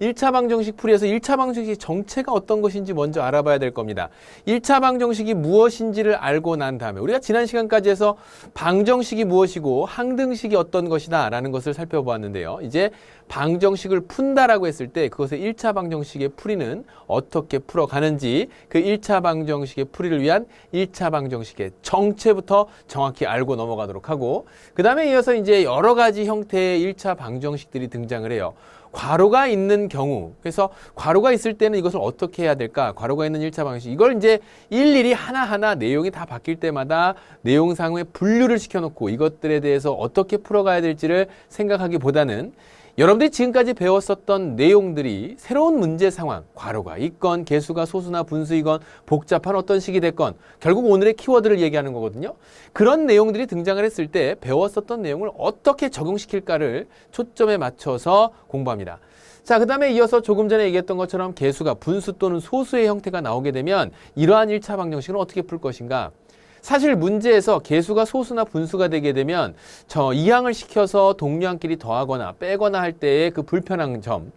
1차 방정식 풀이에서 1차 방정식 정체가 어떤 것인지 먼저 알아봐야 될 겁니다. 1차 방정식이 무엇인지를 알고 난 다음에 우리가 지난 시간까지 해서 방정식이 무엇이고 항등식이 어떤 것이다 라는 것을 살펴보았는데요. 이제 방정식을 푼다라고 했을 때 그것의 1차 방정식의 풀이는 어떻게 풀어가는지 그 1차 방정식의 풀이를 위한 1차 방정식의 정체부터 정확히 알고 넘어가도록 하고 그 다음에 이어서 이제 여러 가지 형태의 1차 방정식들이 등장을 해요. 괄호가 있는 경우 그래서 괄호가 있을 때는 이것을 어떻게 해야 될까? 괄호가 있는 1차 방식. 이걸 이제 일일이 하나하나 내용이 다 바뀔 때마다 내용상의 분류를 시켜놓고 이것들에 대해서 어떻게 풀어가야 될지를 생각하기보다는 여러분들이 지금까지 배웠었던 내용들이 새로운 문제 상황, 괄호가 있건 개수가 소수나 분수이건 복잡한 어떤 식이 됐건 결국 오늘의 키워드를 얘기하는 거거든요. 그런 내용들이 등장을 했을 때 배웠었던 내용을 어떻게 적용시킬까를 초점에 맞춰서 공부합니다. 자, 그 다음에 이어서 조금 전에 얘기했던 것처럼 개수가 분수 또는 소수의 형태가 나오게 되면 이러한 1차 방정식은 어떻게 풀 것인가? 사실 문제에서 개수가 소수나 분수가 되게 되면 저 이항을 시켜서 동류항끼리 더하거나 빼거나 할 때의 그 불편한 점.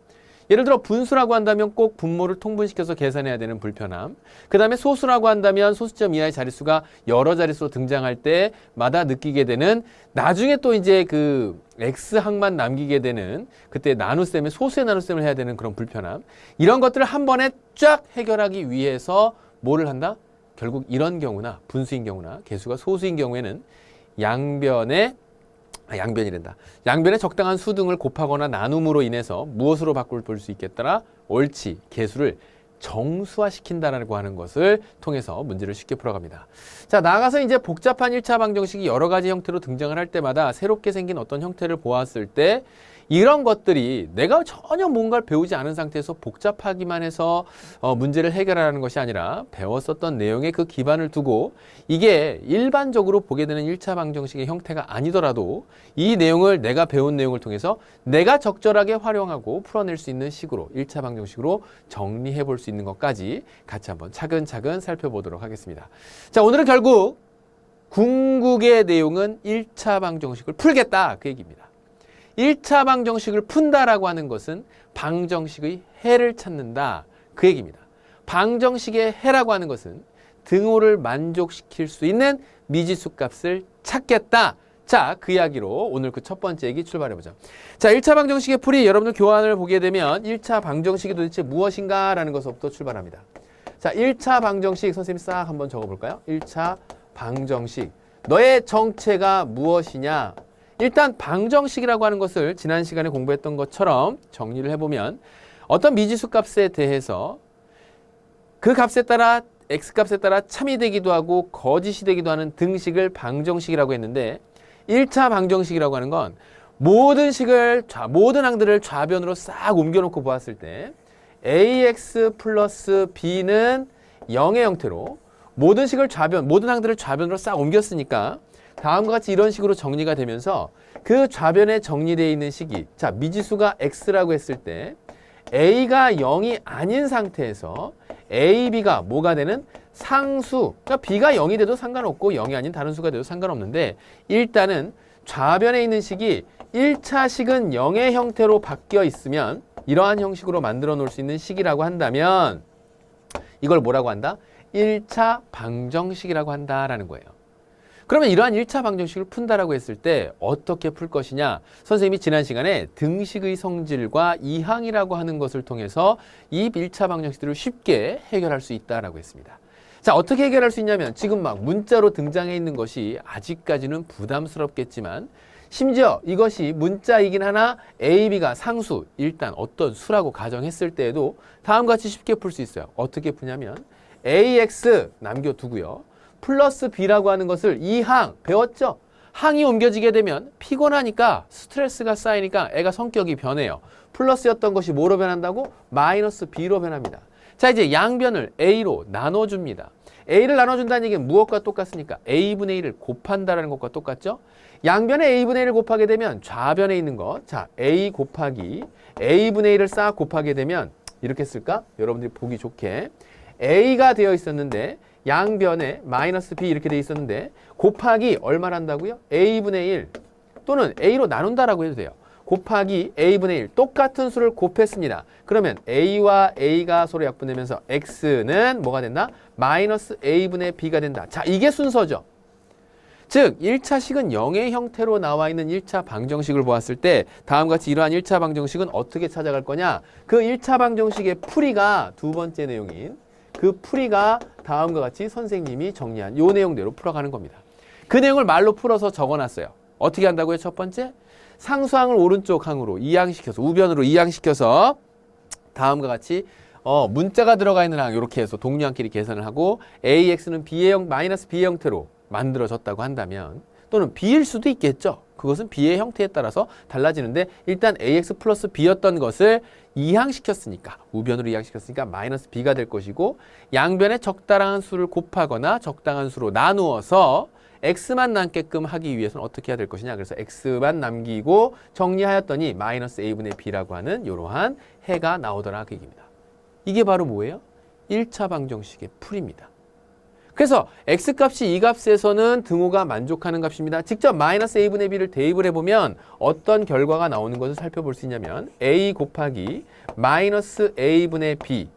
예를 들어 분수라고 한다면 꼭 분모를 통분시켜서 계산해야 되는 불편함. 그 다음에 소수라고 한다면 소수점 이하의 자릿수가 여러 자릿수로 등장할 때마다 느끼게 되는 나중에 또 이제 그 X항만 남기게 되는 그때 나눗셈의 소수의 나눗셈을 해야 되는 그런 불편함. 이런 것들을 한 번에 쫙 해결하기 위해서 뭐를 한다? 결국 이런 경우나 분수인 경우나 개수가 소수인 경우에는 양변의 아, 양변이란다. 양변의 적당한 수 등을 곱하거나 나눔으로 인해서 무엇으로 바꿀 볼수 있겠더라? 옳지. 개수를 정수화시킨다라고 하는 것을 통해서 문제를 쉽게 풀어갑니다. 자, 나아가서 이제 복잡한 1차 방정식이 여러 가지 형태로 등장을 할 때마다 새롭게 생긴 어떤 형태를 보았을 때 이런 것들이 내가 전혀 뭔가를 배우지 않은 상태에서 복잡하기만 해서 어, 문제를 해결하는 것이 아니라 배웠었던 내용에 그 기반을 두고 이게 일반적으로 보게 되는 1차 방정식의 형태가 아니더라도 이 내용을 내가 배운 내용을 통해서 내가 적절하게 활용하고 풀어낼 수 있는 식으로 1차 방정식으로 정리해 볼 수 있는 것까지 같이 한번 차근차근 살펴보도록 하겠습니다. 자, 오늘은 결국 궁극의 내용은 1차 방정식을 풀겠다 그 얘기입니다. 1차 방정식을 푼다라고 하는 것은 방정식의 해를 찾는다. 그 얘기입니다. 방정식의 해라고 하는 것은 등호를 만족시킬 수 있는 미지수 값을 찾겠다. 자, 그 이야기로 오늘 그 첫 번째 얘기 출발해보자. 자, 1차 방정식의 풀이 여러분들 교환을 보게 되면 1차 방정식이 도대체 무엇인가 라는 것부터 출발합니다. 자, 1차 방정식 선생님 싹 한번 적어볼까요? 1차 방정식. 너의 정체가 무엇이냐? 일단 방정식이라고 하는 것을 지난 시간에 공부했던 것처럼 정리를 해보면 어떤 미지수 값에 대해서 그 값에 따라 x 값에 따라 참이 되기도 하고 거짓이 되기도 하는 등식을 방정식이라고 했는데 1차 방정식이라고 하는 건 모든 식을 좌, 모든 항들을 좌변으로 싹 옮겨놓고 보았을 때 ax 플러스 b는 0의 형태로 모든 식을 좌변 모든 항들을 좌변으로 싹 옮겼으니까 다음과 같이 이런 식으로 정리가 되면서 그 좌변에 정리되어 있는 식이 자 미지수가 x라고 했을 때 a가 0이 아닌 상태에서 a, b가 뭐가 되는 상수 그러니까 b가 0이 돼도 상관없고 0이 아닌 다른 수가 돼도 상관없는데 일단은 좌변에 있는 식이 1차 식은 0의 형태로 바뀌어 있으면 이러한 형식으로 만들어 놓을 수 있는 식이라고 한다면 이걸 뭐라고 한다? 1차 방정식이라고 한다라는 거예요. 그러면 이러한 1차 방정식을 푼다라고 했을 때 어떻게 풀 것이냐? 선생님이 지난 시간에 등식의 성질과 이항이라고 하는 것을 통해서 이 1차 방정식들을 쉽게 해결할 수 있다라고 했습니다. 자, 어떻게 해결할 수 있냐면 지금 막 문자로 등장해 있는 것이 아직까지는 부담스럽겠지만 심지어 이것이 문자이긴 하나 A, B가 상수, 일단 어떤 수라고 가정했을 때에도 다음과 같이 쉽게 풀 수 있어요. 어떻게 푸냐면 AX 남겨두고요. 플러스 B라고 하는 것을 이 항 배웠죠? 항이 옮겨지게 되면 피곤하니까 스트레스가 쌓이니까 애가 성격이 변해요. 플러스였던 것이 뭐로 변한다고? 마이너스 B로 변합니다. 자 이제 양변을 A로 나눠줍니다. A를 나눠준다는 얘기는 무엇과 똑같습니까? A분의 1을 곱한다는 것과 똑같죠? 양변에 A분의 1을 곱하게 되면 좌변에 있는 것, 자 A 곱하기 A분의 1을 싹 곱하게 되면 이렇게 쓸까? 여러분들이 보기 좋게 A가 되어 있었는데 양변에 마이너스 B 이렇게 돼 있었는데 곱하기 얼마를 한다고요? A분의 1 또는 A로 나눈다라고 해도 돼요. 곱하기 a분의 1 똑같은 수를 곱했습니다. 그러면 a와 a가 서로 약분되면서 x는 뭐가 된다? 마이너스 a분의 b가 된다. 자, 이게 순서죠. 즉 1차식은 0의 형태로 나와 있는 1차 방정식을 보았을 때 다음과 같이 이러한 1차 방정식은 어떻게 찾아갈 거냐? 그 1차 방정식의 풀이가 두 번째 내용인 그 풀이가 다음과 같이 선생님이 정리한 요 내용대로 풀어가는 겁니다. 그 내용을 말로 풀어서 적어놨어요. 어떻게 한다고요? 첫 번째 상수항을 오른쪽 항으로 이항시켜서 우변으로 이항시켜서 다음과 같이 어, 문자가 들어가 있는 항 이렇게 해서 동류항끼리 계산을 하고 AX는 B의 형 마이너스 B의 형태로 만들어졌다고 한다면 또는 B일 수도 있겠죠. 그것은 B의 형태에 따라서 달라지는데 일단 AX 플러스 B였던 것을 이항시켰으니까 우변으로 이항시켰으니까 마이너스 B가 될 것이고 양변에 적당한 수를 곱하거나 적당한 수로 나누어서 x만 남게끔 하기 위해서는 어떻게 해야 될 것이냐. 그래서 x만 남기고 정리하였더니 마이너스 a분의 b라고 하는 이러한 해가 나오더라 그 얘기입니다. 이게 바로 뭐예요? 1차 방정식의 풀입니다. 그래서 x값이 이 값에서는 등호가 만족하는 값입니다. 직접 마이너스 a분의 b를 대입을 해보면 어떤 결과가 나오는 것을 살펴볼 수 있냐면 a 곱하기 마이너스 a분의 b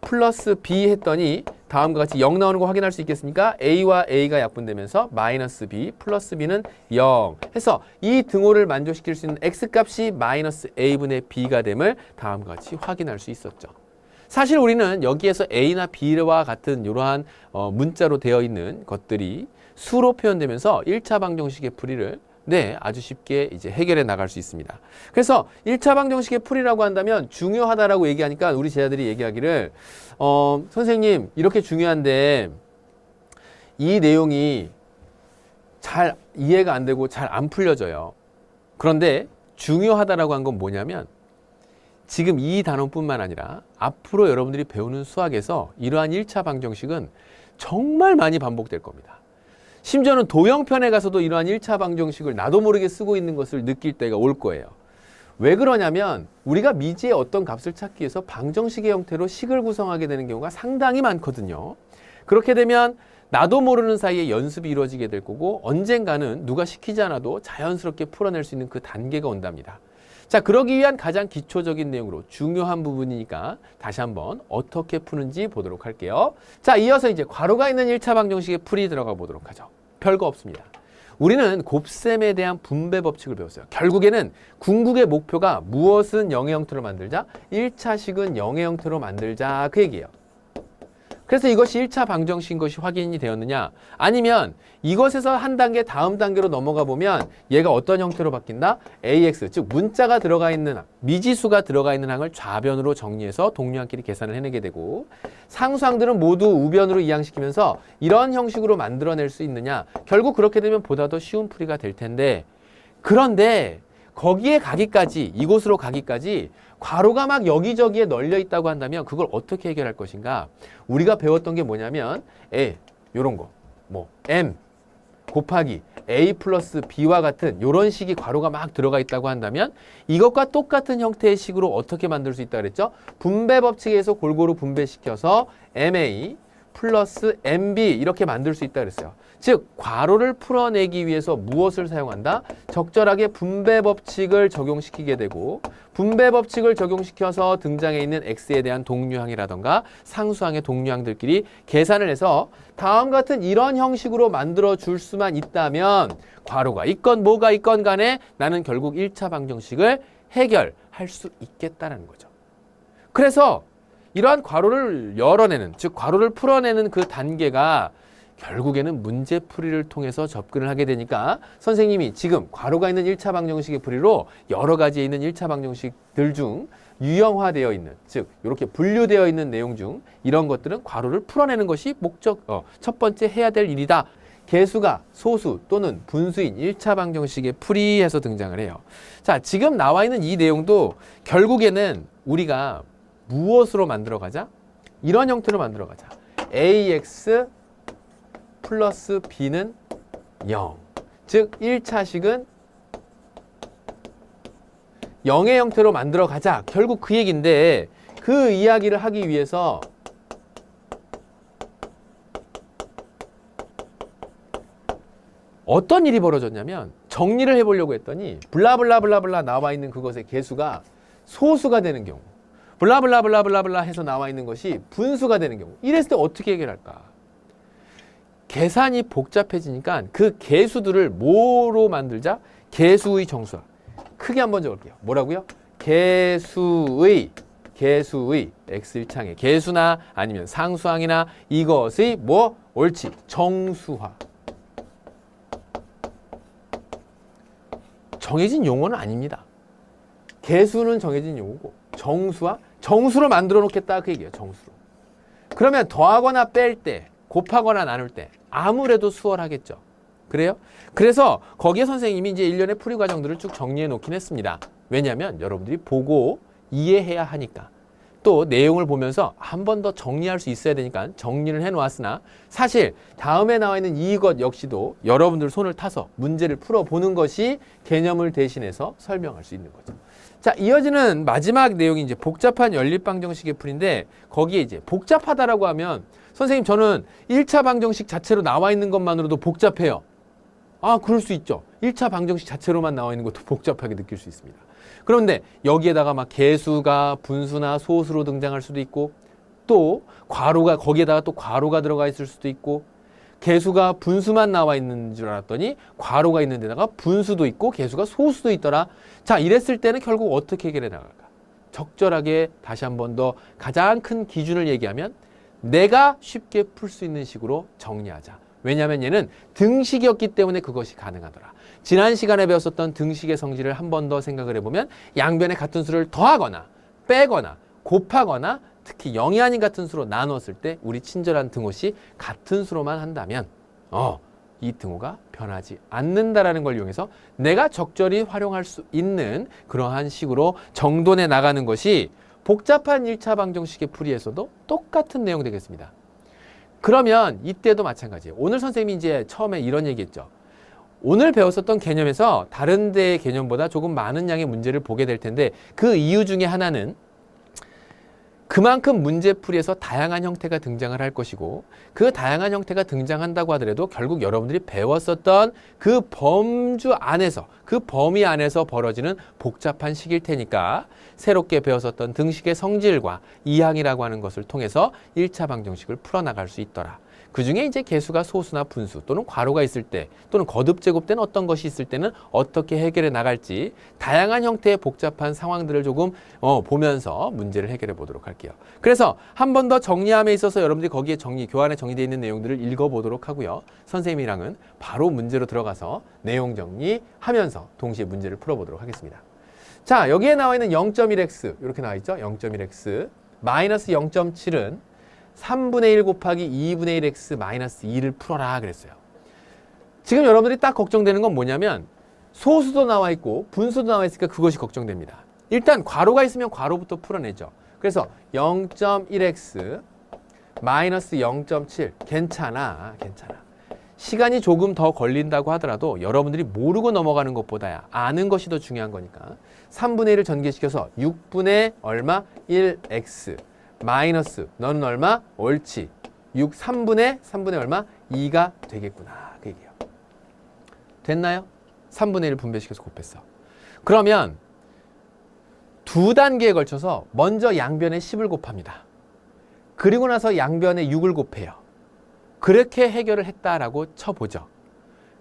플러스 b 했더니 다음과 같이 0 나오는 거 확인할 수 있겠습니까? a와 a가 약분되면서 마이너스 b 플러스 b는 0 해서 이 등호를 만족시킬 수 있는 x값이 마이너스 a분의 b가 됨을 다음과 같이 확인할 수 있었죠. 사실 우리는 여기에서 a나 b와 같은 이러한 어, 문자로 되어 있는 것들이 수로 표현되면서 1차 방정식의 풀이를 네, 아주 쉽게 이제 해결해 나갈 수 있습니다. 그래서 1차 방정식의 풀이라고 한다면 중요하다라고 얘기하니까 우리 제자들이 얘기하기를 어, 선생님 이렇게 중요한데 이 내용이 잘 이해가 안 되고 잘 안 풀려져요. 그런데 중요하다라고 한 건 뭐냐면 지금 이 단원뿐만 아니라 앞으로 여러분들이 배우는 수학에서 이러한 1차 방정식은 정말 많이 반복될 겁니다. 심지어는 도형편에 가서도 이러한 1차 방정식을 나도 모르게 쓰고 있는 것을 느낄 때가 올 거예요. 왜 그러냐면 우리가 미지의 어떤 값을 찾기 위해서 방정식의 형태로 식을 구성하게 되는 경우가 상당히 많거든요. 그렇게 되면 나도 모르는 사이에 연습이 이루어지게 될 거고 언젠가는 누가 시키지 않아도 자연스럽게 풀어낼 수 있는 그 단계가 온답니다. 자, 그러기 위한 가장 기초적인 내용으로 중요한 부분이니까 다시 한번 어떻게 푸는지 보도록 할게요. 자, 이어서 이제 괄호가 있는 1차 방정식의 풀이 들어가 보도록 하죠. 별거 없습니다. 우리는 곱셈에 대한 분배 법칙을 배웠어요. 결국에는 궁극의 목표가 무엇은 영의 형태로 만들자? 1차식은 영의 형태로 만들자. 그 얘기예요. 그래서 이것이 1차 방정식인 것이 확인이 되었느냐? 아니면 이것에서 한 단계 다음 단계로 넘어가 보면 얘가 어떤 형태로 바뀐다? AX, 즉 문자가 들어가 있는 항, 미지수가 들어가 있는 항을 좌변으로 정리해서 동류항끼리 계산을 해내게 되고 상수항들은 모두 우변으로 이항시키면서 이런 형식으로 만들어낼 수 있느냐? 결국 그렇게 되면 보다 더 쉬운 풀이가 될 텐데 그런데 거기에 가기까지 이곳으로 가기까지 괄호가 막 여기저기에 널려 있다고 한다면 그걸 어떻게 해결할 것인가? 우리가 배웠던 게 뭐냐면 에 요런 거. 뭐 m 곱하기 a 플러스 b와 같은 요런 식이 괄호가 막 들어가 있다고 한다면 이것과 똑같은 형태의 식으로 어떻게 만들 수 있다 그랬죠? 분배 법칙에서 골고루 분배시켜서 ma 플러스 mb 이렇게 만들 수 있다 그랬어요. 즉 괄호를 풀어내기 위해서 무엇을 사용한다? 적절하게 분배 법칙을 적용시키게 되고 분배 법칙을 적용시켜서 등장해 있는 x에 대한 동류항이라던가 상수항의 동류항들끼리 계산을 해서 다음 같은 이런 형식으로 만들어 줄 수만 있다면 괄호가 있건 뭐가 있건 간에 나는 결국 1차 방정식을 해결할 수 있겠다는 거죠. 그래서 이러한 괄호를 열어내는 즉 괄호를 풀어내는 그 단계가 결국에는 문제풀이를 통해서 접근을 하게 되니까 선생님이 지금 괄호가 있는 1차 방정식의 풀이로 여러 가지 있는 1차 방정식들 중 유형화되어 있는 즉 이렇게 분류되어 있는 내용 중 이런 것들은 괄호를 풀어내는 것이 목적 어, 첫 번째 해야 될 일이다. 개수가 소수 또는 분수인 1차 방정식의 풀이에서 등장을 해요. 자, 지금 나와 있는 이 내용도 결국에는 우리가 무엇으로 만들어 가자? 이런 형태로 만들어 가자. ax 플러스 b는 0. 즉 1차식은 0의 형태로 만들어 가자. 결국 그 얘기인데 그 이야기를 하기 위해서 어떤 일이 벌어졌냐면 정리를 해보려고 했더니 블라블라블라블라 나와 있는 그것의 개수가 소수가 되는 경우 블라블라블라블라블라 해서 나와 있는 것이 분수가 되는 경우 이랬을 때 어떻게 해결할까? 계산이 복잡해지니까 그 개수들을 뭐로 만들자? 개수의 정수화. 크게 한번 적을게요. 뭐라고요? 개수의 개수의 x1창의 개수나 아니면 상수항이나 이것의 뭐 옳지 정수화. 정해진 용어는 아닙니다. 개수는 정해진 용어고 정수와 정수로 만들어 놓겠다 그 얘기예요. 정수로. 그러면 더하거나 뺄 때, 곱하거나 나눌 때 아무래도 수월하겠죠. 그래요? 그래서 거기에 선생님이 이제 일련의 풀이 과정들을 쭉 정리해 놓긴 했습니다. 왜냐하면 여러분들이 보고 이해해야 하니까. 또 내용을 보면서 한 번 더 정리할 수 있어야 되니까 정리를 해 놓았으나 사실 다음에 나와 있는 이것 역시도 여러분들 손을 타서 문제를 풀어 보는 것이 개념을 대신해서 설명할 수 있는 거죠. 자, 이어지는 마지막 내용이 이제 복잡한 연립 방정식의 풀인데 거기에 이제 복잡하다라고 하면 선생님 저는 1차 방정식 자체로 나와 있는 것만으로도 복잡해요. 아, 그럴 수 있죠. 1차 방정식 자체로만 나와 있는 것도 복잡하게 느낄 수 있습니다. 그런데 여기에다가 막 개수가 분수나 소수로 등장할 수도 있고 또 괄호가 거기에다가 또 괄호가 들어가 있을 수도 있고 개수가 분수만 나와 있는 줄 알았더니 괄호가 있는 데다가 분수도 있고 개수가 소수도 있더라. 자, 이랬을 때는 결국 어떻게 해결해 나갈까? 적절하게 다시 한 번 더 가장 큰 기준을 얘기하면 내가 쉽게 풀 수 있는 식으로 정리하자. 왜냐하면 얘는 등식이었기 때문에 그것이 가능하더라. 지난 시간에 배웠었던 등식의 성질을 한 번 더 생각을 해보면 양변의 같은 수를 더하거나 빼거나 곱하거나 특히 0이 아닌 같은 수로 나눴을 때 우리 친절한 등호시 같은 수로만 한다면 어, 이 등호가 변하지 않는다라는 걸 이용해서 내가 적절히 활용할 수 있는 그러한 식으로 정돈해 나가는 것이 복잡한 1차 방정식의 풀이에서도 똑같은 내용 되겠습니다. 그러면 이때도 마찬가지예요. 오늘 선생님이 이제 처음에 이런 얘기했죠. 오늘 배웠었던 개념에서 다른 데의 개념보다 조금 많은 양의 문제를 보게 될 텐데 그 이유 중에 하나는 그만큼 문제풀이에서 다양한 형태가 등장을 할 것이고 그 다양한 형태가 등장한다고 하더라도 결국 여러분들이 배웠었던 그 범주 안에서 그 범위 안에서 벌어지는 복잡한 식일 테니까 새롭게 배웠었던 등식의 성질과 이항이라고 하는 것을 통해서 1차 방정식을 풀어나갈 수 있더라. 그 중에 이제 개수가 소수나 분수 또는 괄호가 있을 때 또는 거듭 제곱된 어떤 것이 있을 때는 어떻게 해결해 나갈지 다양한 형태의 복잡한 상황들을 조금 어, 보면서 문제를 해결해 보도록 할게요. 그래서 한 번 더 정리함에 있어서 여러분들이 거기에 정리 교환에 정리되어 있는 내용들을 읽어 보도록 하고요. 선생님이랑은 바로 문제로 들어가서 내용 정리하면서 동시에 문제를 풀어 보도록 하겠습니다. 자, 여기에 나와 있는 0.1x 이렇게 나와 있죠? 0.1x 마이너스 0.7은 3분의 1 곱하기 2분의 1x 마이너스 2를 풀어라 그랬어요. 지금 여러분들이 딱 걱정되는 건 뭐냐면 소수도 나와 있고 분수도 나와 있으니까 그것이 걱정됩니다. 일단 괄호가 있으면 괄호부터 풀어내죠. 그래서 0.1x 마이너스 0.7 괜찮아 괜찮아. 시간이 조금 더 걸린다고 하더라도 여러분들이 모르고 넘어가는 것보다야 아는 것이 더 중요한 거니까 3분의 1을 전개시켜서 6분의 얼마 1x 마이너스 너는 얼마? 옳지. 6 3분의 3분의 얼마? 2가 되겠구나. 그 얘기예요. 됐나요? 3분의 1 분배시켜서 곱했어. 그러면 두 단계에 걸쳐서 먼저 양변에 10을 곱합니다. 그리고 나서 양변에 6을 곱해요. 그렇게 해결을 했다라고 쳐보죠.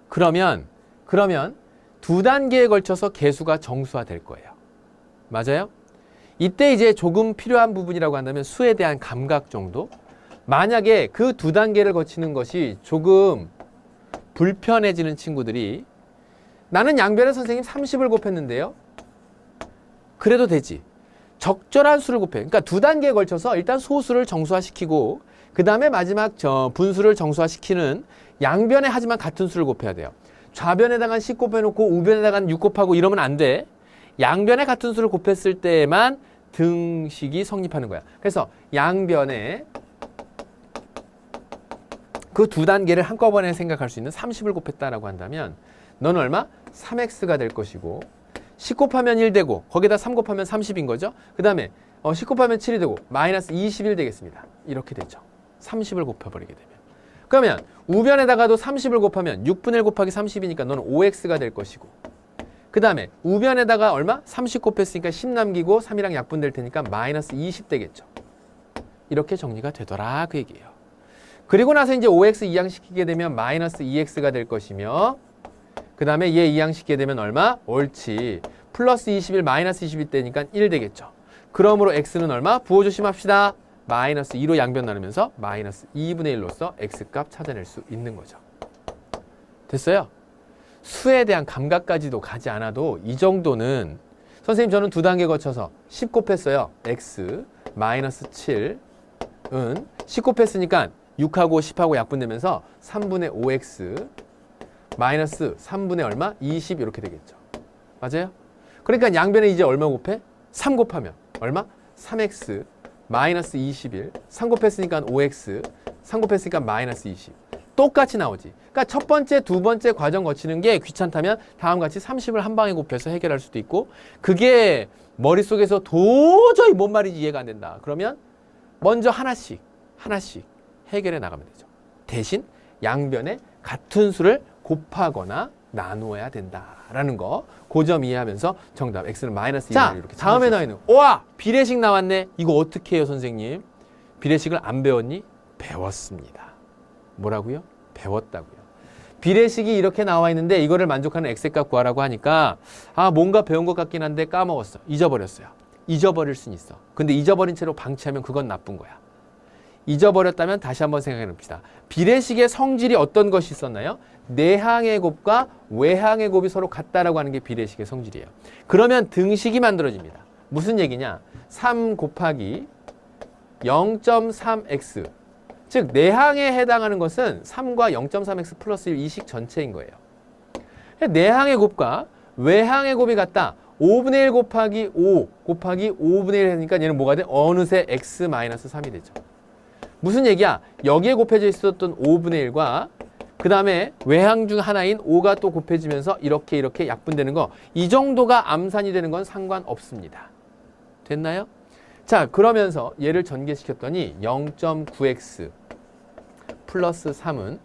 그러면 그러면 두 단계에 걸쳐서 개수가 정수화 될 거예요. 맞아요? 이때 이제 조금 필요한 부분이라고 한다면 수에 대한 감각 정도? 만약에 그 두 단계를 거치는 것이 조금 불편해지는 친구들이 나는 양변의 선생님 30을 곱했는데요. 그래도 되지. 적절한 수를 곱해. 그러니까 두 단계에 걸쳐서 일단 소수를 정수화시키고 그 다음에 마지막 저 분수를 정수화시키는 양변에 하지만 같은 수를 곱해야 돼요. 좌변에다가 10 곱해놓고 우변에다가 6 곱하고 이러면 안 돼. 양변에 같은 수를 곱했을 때만 등식이 성립하는 거야. 그래서 양변에 그 두 단계를 한꺼번에 생각할 수 있는 30을 곱했다라고 한다면 너는 얼마? 3x가 될 것이고 10 곱하면 1 되고 거기다 3 곱하면 30인 거죠. 그 다음에 어, 10 곱하면 7이 되고 마이너스 21 되겠습니다. 이렇게 되죠. 30을 곱해버리게 되면. 그러면 우변에다가도 30을 곱하면 6분의 1 곱하기 30이니까 너는 5x가 될 것이고 그 다음에 우변에다가 얼마? 30 곱했으니까 10 남기고 3이랑 약분될 테니까 마이너스 20 되겠죠. 이렇게 정리가 되더라 그 얘기예요. 그리고 나서 이제 5x 이항시키게 되면 마이너스 2x가 될 것이며 그 다음에 얘 이항시키게 되면 얼마? 옳지. 플러스 21 마이너스 20이 되니까 1 되겠죠. 그러므로 x는 얼마? 부호 조심합시다. 마이너스 2로 양변 나누면서 마이너스 2분의 1로서 x값 찾아낼 수 있는 거죠. 됐어요? 수에 대한 감각까지도 가지 않아도 이 정도는 선생님 저는 두 단계 거쳐서 10 곱했어요. x 마이너스 7은 10 곱했으니까 6하고 10하고 약분되면서 3분의 5x 마이너스 3분의 얼마? 20 이렇게 되겠죠. 맞아요? 그러니까 양변에 이제 얼마 곱해? 3 곱하면 얼마? 3x 마이너스 21 3 곱했으니까 5x 3 곱했으니까 마이너스 20 똑같이 나오지. 그러니까 첫 번째, 두 번째 과정 거치는 게 귀찮다면 다음 같이 30을 한 방에 곱해서 해결할 수도 있고 그게 머릿속에서 도저히 뭔 말인지 이해가 안 된다. 그러면 먼저 하나씩 하나씩 해결해 나가면 되죠. 대신 양변에 같은 수를 곱하거나 나누어야 된다라는 거. 그점 이해하면서 정답 x는 마이너스 2를 자, 이렇게 다음에 있어요. 와 비례식 나왔네. 이거 어떻게 해요, 선생님? 비례식을 안 배웠니? 배웠습니다. 뭐라고요? 배웠다고요. 비례식이 이렇게 나와 있는데 이거를 만족하는 x값 구하라고 하니까 아 뭔가 배운 것 같긴 한데 까먹었어. 잊어버렸어요. 잊어버릴 순 있어. 근데 잊어버린 채로 방치하면 그건 나쁜 거야. 잊어버렸다면 다시 한번 생각해 봅시다. 비례식의 성질이 어떤 것이 있었나요? 내항의 곱과 외항의 곱이 서로 같다라고 하는 게 비례식의 성질이에요. 그러면 등식이 만들어집니다. 무슨 얘기냐? 3 곱하기 0.3x 즉 내항에 해당하는 것은 3과 0.3x 플러스 1 이 식 전체인 거예요. 내항의 곱과 외항의 곱이 같다. 5분의 1 곱하기 5 곱하기 5분의 1 하니까 얘는 뭐가 돼? 어느새 x 마이너스 3이 되죠. 무슨 얘기야? 여기에 곱해져 있었던 5분의 1과 그 다음에 외항 중 하나인 5가 또 곱해지면서 이렇게 이렇게 약분되는 거 이 정도가 암산이 되는 건 상관없습니다. 됐나요? 자 그러면서 얘를 전개시켰더니 0.9x 플러스 3은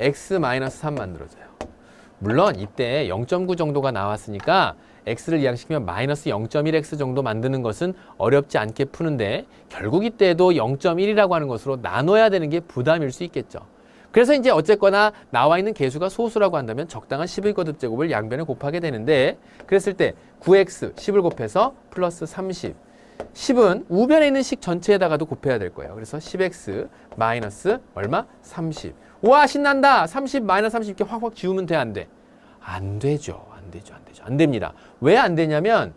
x 마이너스 3 만들어져요. 물론 이때 0.9 정도가 나왔으니까 x를 이항시키면 마이너스 0.1x 정도 만드는 것은 어렵지 않게 푸는데 결국 이때도 0.1이라고 하는 것으로 나눠야 되는 게 부담일 수 있겠죠. 그래서 이제 어쨌거나 나와 있는 개수가 소수라고 한다면 적당한 10의 거듭 제곱을 양변에 곱하게 되는데 그랬을 때 9x 10을 곱해서 플러스 30 10은 우변에 있는 식 전체에다가도 곱해야 될 거예요. 그래서 10x 마이너스 얼마? 30. 와 신난다. 30 마이너스 30 이렇게 확확 지우면 돼 안 돼? 안 되죠. 안 되죠. 안 되죠. 안 됩니다. 왜 안 되냐면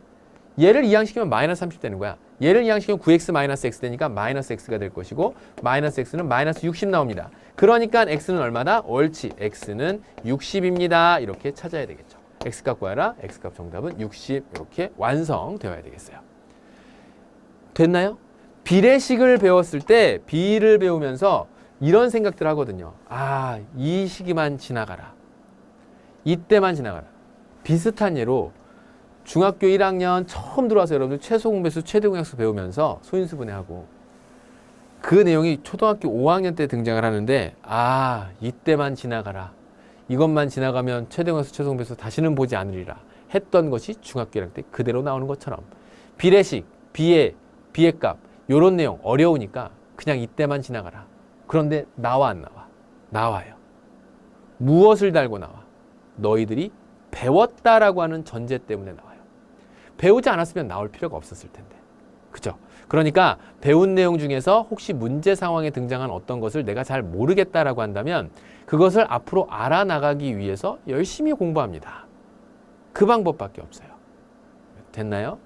얘를 이항시키면 마이너스 30 되는 거야. 얘를 이항시키면 9x 마이너스 x 되니까 마이너스 x가 될 것이고 마이너스 x는 마이너스 60 나옵니다. 그러니까 x는 얼마다? 옳지. x는 60입니다. 이렇게 찾아야 되겠죠. x값 구하라. x값 정답은 60 이렇게 완성되어야 되겠어요. 됐나요? 비례식을 배웠을 때 비를 배우면서 이런 생각들 하거든요. 아, 이 시기만 지나가라. 이때만 지나가라. 비슷한 예로 중학교 1학년 처음 들어와서 여러분들 최소 공배수, 최대 공약수 배우면서 소인수 분해하고 그 내용이 초등학교 5학년 때 등장을 하는데 아, 이때만 지나가라. 이것만 지나가면 최대 공약수, 최소 공배수 다시는 보지 않으리라. 했던 것이 중학교 1학년 때 그대로 나오는 것처럼 비례식, 비례, 비례값 요런 내용 어려우니까 그냥 이때만 지나가라. 그런데 나와 안 나와? 나와요. 무엇을 달고 나와? 너희들이 배웠다라고 하는 전제 때문에 나와요. 배우지 않았으면 나올 필요가 없었을 텐데. 그죠? 그러니까 배운 내용 중에서 혹시 문제 상황에 등장한 어떤 것을 내가 잘 모르겠다라고 한다면 그것을 앞으로 알아나가기 위해서 열심히 공부합니다. 그 방법밖에 없어요. 됐나요?